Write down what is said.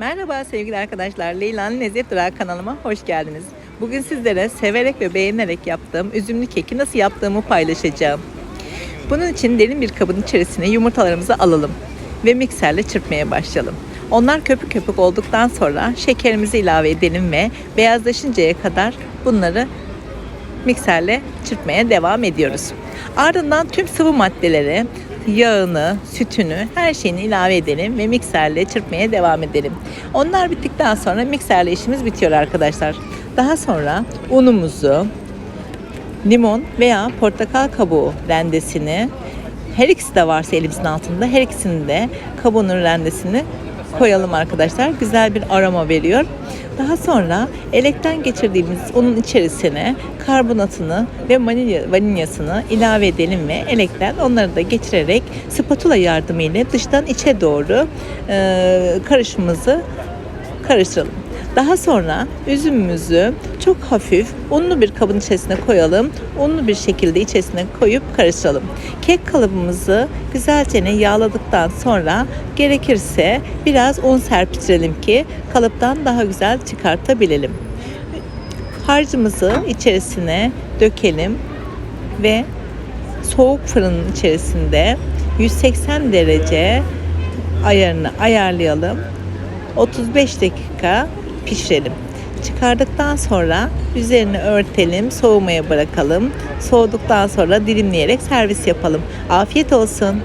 Merhaba sevgili arkadaşlar. Leyla'nın Lezzet Durağı kanalıma hoş geldiniz. Bugün sizlere severek ve beğenerek yaptığım üzümlü keki nasıl yaptığımı paylaşacağım. Bunun için derin bir kabın içerisine yumurtalarımızı alalım ve mikserle çırpmaya başlayalım. Onlar köpük köpük olduktan sonra şekerimizi ilave edelim ve beyazlaşıncaya kadar bunları mikserle çırpmaya devam ediyoruz. Ardından tüm sıvı maddeleri, yağını, sütünü, her şeyini ilave edelim ve mikserle çırpmaya devam edelim. Onlar bittikten sonra mikserle işimiz bitiyor arkadaşlar. Daha sonra unumuzu, limon veya portakal kabuğu rendesini her ikisi de varsa elimizin altında her ikisini de kabuğunun rendesini koyalım arkadaşlar. Güzel bir aroma veriyor. Daha sonra elekten geçirdiğimiz unun içerisine karbonatını ve vanilya, vanilyasını ilave edelim ve elekten onları da geçirerek spatula yardımıyla dıştan içe doğru e, karışımımızı karıştıralım. Daha sonra üzümümüzü çok hafif unlu bir kabın içerisine koyalım. Unlu bir şekilde içerisine koyup karıştıralım. Kek kalıbımızı güzelce yağladıktan sonra gerekirse biraz un serpiştirelim ki kalıptan daha güzel çıkartabilelim. Harcımızı içerisine dökelim ve soğuk fırının içerisinde 180 derece ayarını ayarlayalım. 35 dakika pişirelim. Çıkardıktan sonra üzerini örtelim, soğumaya bırakalım. Soğuduktan sonra dilimleyerek servis yapalım. Afiyet olsun.